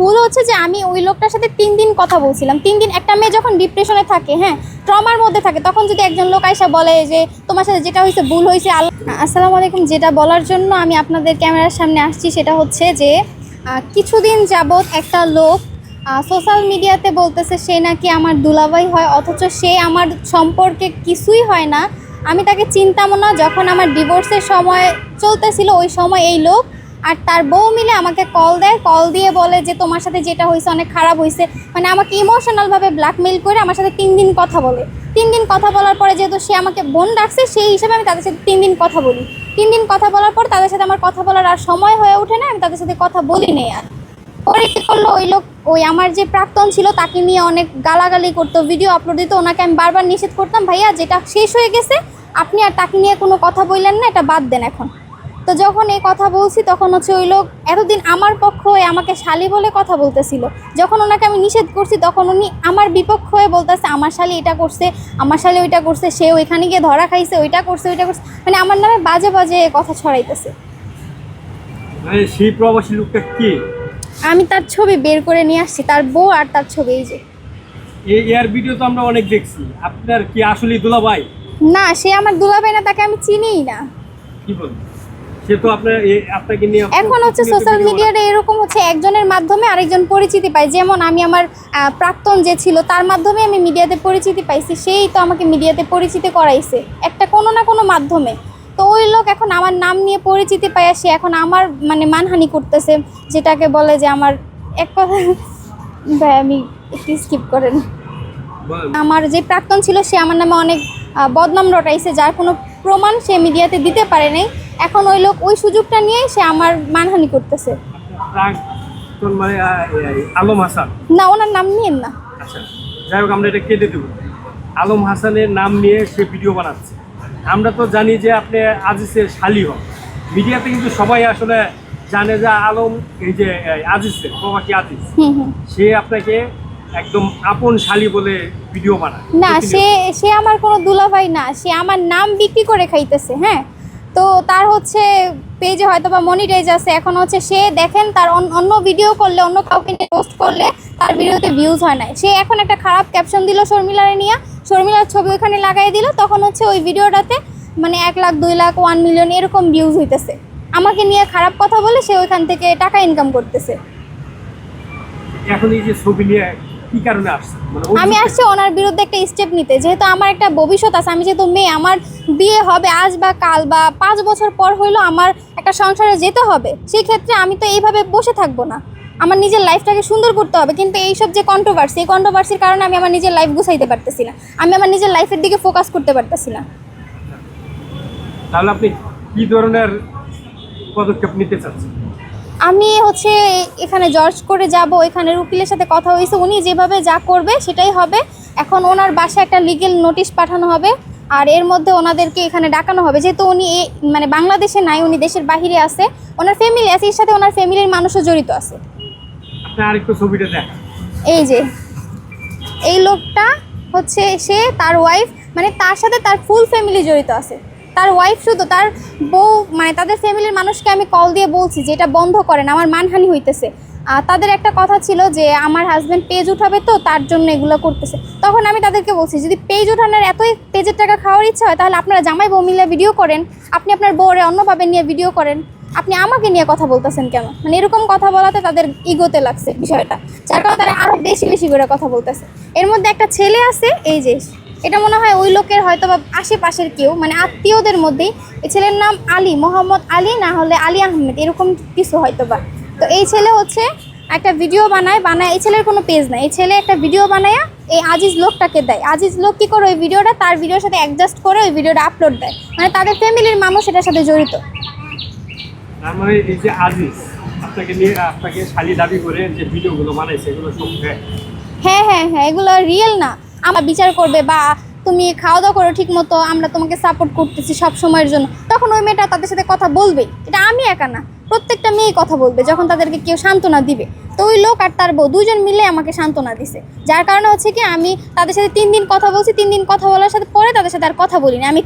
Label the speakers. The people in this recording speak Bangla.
Speaker 1: ভুল হচ্ছে যে আমি ওই লোকটার সাথে তিন দিন কথা বলছিলাম। তিন দিন একটা মেয়ে যখন ডিপ্রেশনে থাকে হ্যাঁ ট্রমার মধ্যে থাকে, তখন যদি একজন লোক আইসা বলে যে, তোমার সাথে যেটা হয়েছে ভুল হয়েছে আসসালামু আলাইকুম, যেটা বলার জন্য আমি আপনাদের ক্যামেরার সামনে আসছি, সেটা হচ্ছে যে কিছুদিন যাবৎ একটা লোক সোশ্যাল মিডিয়াতে বলতেছে, সে নাকি আমার দুলাভাই হয়, অথচ সে আমার সম্পর্কে কিছুই হয় না। আমি তাকে চিনতামও না, যখন আমার ডিভোর্সের সময় চলতেছিল, ওই সময় এই লোক আর তার বউ মিলে আমাকে কল দেয়। কল দিয়ে বলে যে, তোমার সাথে যেটা হয়েছে অনেক খারাপ হয়েছে। মানে আমাকে ইমোশনালভাবে ব্ল্যাকমেইল করে আমার সাথে তিন দিন কথা বলে। তিন দিন কথা বলার পরে যেহেতু সে আমাকে বোন ডাকছে, সেই হিসাবে আমি তাদের সাথে তিন দিন কথা বলি। তিন দিন কথা বলার পর তাদের সাথে আমার কথা বলার আর সময় হয়ে ওঠে না, আমি তাদের সাথে কথা বলি নেই আর। পরে কি করল? ওই লোক, ওই আমার যে প্রাক্তন ছিল, তাকে নিয়ে অনেক গালাগালি করতো ভিডিও আপলোড দিত। ওনাকে আমি বারবার নিষেধ করতাম, ভাইয়া, যেটা শেষ হয়ে গেছে, আপনি আর তাকে নিয়ে কোনো কথা বললেন না, এটা বাদ দেন এখন। তো যখন এই কথা বলছি তখন হচ্ছে ওই লোক এতদিন আমার পক্ষ হয়ে আমাকে শালি বলে কথা বলতেছিল। যখন ওনাকে আমি নিষেধ করছি তখন উনি আমার বিপক্ষ হয়ে বলতেছে আমার শালি এটা করছে আমার শালি ওইটা করছে সে ওইখানে গিয়ে ধরা খাইছে ওইটা করছে ওইটা করছে। মানে আমার নামে বাজে বাজে কথা ছড়াইতেছে।
Speaker 2: সেই প্রবাসী লোকটা কি?
Speaker 1: আমি তার ছবি বের করে নিয়ে আসছি তার বউ আর তার ছবি এই যে।
Speaker 2: এই এয়ার ভিডিও তো আমরা অনেক দেখছি। আপনার কি আসলে দুলা ভাই
Speaker 1: না সে আমার দুলাভাই না তাকে আমি চিনিই না।
Speaker 2: কি বলব? সে তো আপনার আপনাকে নিয়ে
Speaker 1: এখন হচ্ছে সোশ্যাল মিডিয়াতে এরকম হচ্ছে একজনের মাধ্যমে আরেকজন পরিচিতি পাই যেমন আমি আমার প্রাক্তন যে ছিল তার মাধ্যমে আমি মিডিয়াতে পরিচিতি পাইছি। সেই তো আমাকে মিডিয়াতে পরিচিতি করাইছে। একটা কোনো না কোনো মাধ্যমে। তো ওই লোক এখন আমার নাম নিয়ে পরিচিতি পায় সে এখন আমার মানে মানহানি করতেছে। যেটাকে বলে যে আমার এক কথা ভাই আমি একটু স্কিপ করেন। আমার যে প্রাক্তন ছিল সে আমার নামে অনেক বদনাম রটাইছে যার কোনো প্রমাণ সে মিডিয়াতে দিতে পারে নাই। এখন ওই লোক ওই সুযোগটা নিয়েই সে আমার মানহানি করতেছে।
Speaker 2: মানে আলম হাসান?
Speaker 1: না ওনার নাম নিয়েন না।
Speaker 2: আচ্ছা যাই হোক আমরা এটা কেটে দেবো। আলম হাসানের নাম নিয়ে সে ভিডিও বানাচ্ছে। আমরা তো জানি যে আপনি আজিজের শালি হন। মিডিয়াতে কিন্তু সবাই আসলে জানে যে আলম এই যে আজিজের প্রবাসী আজিজ।
Speaker 1: হুম
Speaker 2: সে আপনাকে একদম আপন শালি বলে ভিডিও বানায়।
Speaker 1: না সে সে আমার কোনো দুলাভাই না। সে আমার নাম বিক্রি করে খাইতেছে হ্যাঁ? তো তার হচ্ছে পেজে হয়তো বা মনিটাইজ আছে। এখন হচ্ছে সে দেখেন তার অন- অন্য ভিডিও করলে, অন্য কাউকে নিয়ে পোস্ট করলে তার ভিডিওতে ভিউজ হয় না সে এখন একটা খারাপ ক্যাপশন দিল শর্মিলারে নিয়ে। শর্মিলার ছবি ওখানে লাগাই দিল, তখন হচ্ছে ওই ভিডিওটাতে মানে এক লাখ, দুই লাখ ওয়ান মিলিয়ন এরকম ভিউজ হইতেছে। আমাকে নিয়ে খারাপ কথা বলে সে ওইখান থেকে টাকা ইনকাম করতেছে।
Speaker 2: এখন এই যে ছবি নিয়ে কি কারণে আসছে? মানে
Speaker 1: আমি আসছি ওনার বিরুদ্ধে একটা স্টেপ নিতে। যেহেতু আমার একটা ভবিষ্যৎ আছে আমি যেহেতু মেয়ে আমার বিয়ে হবে আজ বা কাল বা পাঁচ বছর পর হইলেও আমার একটা সংসারে যেতে হবে সেই ক্ষেত্রে আমি তো এইভাবে বসে থাকব না। আমার নিজের লাইফটাকে সুন্দর করতে হবে কিন্তু এইসব যে কন্ট্রোভার্সি এই কন্ট্রোভার্সির কারণে আমি আমার নিজের লাইফ গুছাইতে পারতেছি না। আমি আমার নিজের লাইফের দিকে ফোকাস করতে পারতেছি না।
Speaker 2: তাহলে আপনি কি ধরনের পদক্ষেপ নিতে চাচ্ছেন?
Speaker 1: আমি হচ্ছে এখানে জর্জ করে যাব এখানে উকিলের সাথে কথা হয়েছে উনি যেভাবে যা করবে সেটাই হবে। এখন ওনার বাসায় একটা লিগেল নোটিশ পাঠানো হবে আর এর মধ্যে ওনাদেরকে এখানে ডাকানো হবে। যেহেতু উনি মানে বাংলাদেশে নাই উনি দেশের বাহিরে আছে ওনার ফ্যামিলি আছে এর সাথে ওনার ফ্যামিলির মানুষও জড়িত আছে। এই যে এই লোকটা হচ্ছে সে তার ওয়াইফ মানে তার সাথে তার ফুল ফ্যামিলি জড়িত আছে। তার ওয়াইফ শুধু, তার বউ মানে তাদের ফ্যামিলির মানুষকে আমি কল দিয়ে বলছি যে এটা বন্ধ করেন, আমার মানহানি হইতেছে। আর তাদের একটা কথা ছিল যে আমার হাজব্যান্ড পেজ উঠাবে তো, তার জন্য এগুলো করতেছে। তখন আমি তাদেরকে বলছি, যদি পেজ উঠানোর এতই পেজের টাকা খাওয়ার ইচ্ছা হয়, তাহলে আপনারা জামাই বউ মিলে ভিডিও করেন। আপনি আপনার বউরে অন্যভাবে নিয়ে ভিডিও করেন। আপনি আমাকে নিয়ে কথা বলতেছেন কেন? মানে এরকম কথা বলাতে তাদের ইগোতে লাগছে বিষয়টা। যার কারণে তারা আরও বেশি বেশি করে কথা বলতেছে। এর মধ্যে একটা ছেলে আছে, এই যে এটা মনে হয় ওই লোকের হয়তো বা আশেপাশের কেউ মানে আত্মীয়দের মধ্যেই। এই ছেলের নাম আলী মোহাম্মদ আলী না হলে আলী আহমেদ এরকম কিছু হয়তো বা। তো এই ছেলে হচ্ছে একটা ভিডিও বানায় বানায় এই ছেলের কোনো পেজ নাই। এই ছেলে একটা ভিডিও বানায় এই আজিজ লোকটাকে দেয়। আজিজ লোক কী করে ওই ভিডিওটা তার ভিডিওর সাথে অ্যাডজাস্ট করে ওই ভিডিওটা আপলোড দেয়। মানে তাদের ফ্যামিলির মানুষ এটার সাথে জড়িত।
Speaker 2: তার মানে এই যে আজিজ আপনাকে নিয়ে আপনাকে শালি দাবি করে যে ভিডিওগুলো বানাইছে এগুলো সব
Speaker 1: হ্যাঁ হ্যাঁ হ্যাঁ এগুলো রিয়েল না। আমার বিচার করবে বা তুমি খাওয়া দাওয়া করো ঠিক মতো আমরা তোমাকে সাপোর্ট করতেছি সব সময়ের জন্য। তখন ওই মেয়েটা তাদের সাথে কথা বলবে। এটা আমি একা না, প্রত্যেকটা মেয়ে কথা বলবে যখন তাদেরকে কেউ সান্ত্বনা দিবে। তো ওই লোক আর তার বউ দুজন মিলে আমাকে সান্ত্বনা দিছে। যার কারণে হচ্ছে কি আমি তাদের সাথে তিন দিন কথা বলছি, তিন দিন কথা বলার সাথে পরে তাদের সাথে আর কথা বলিনি। আমি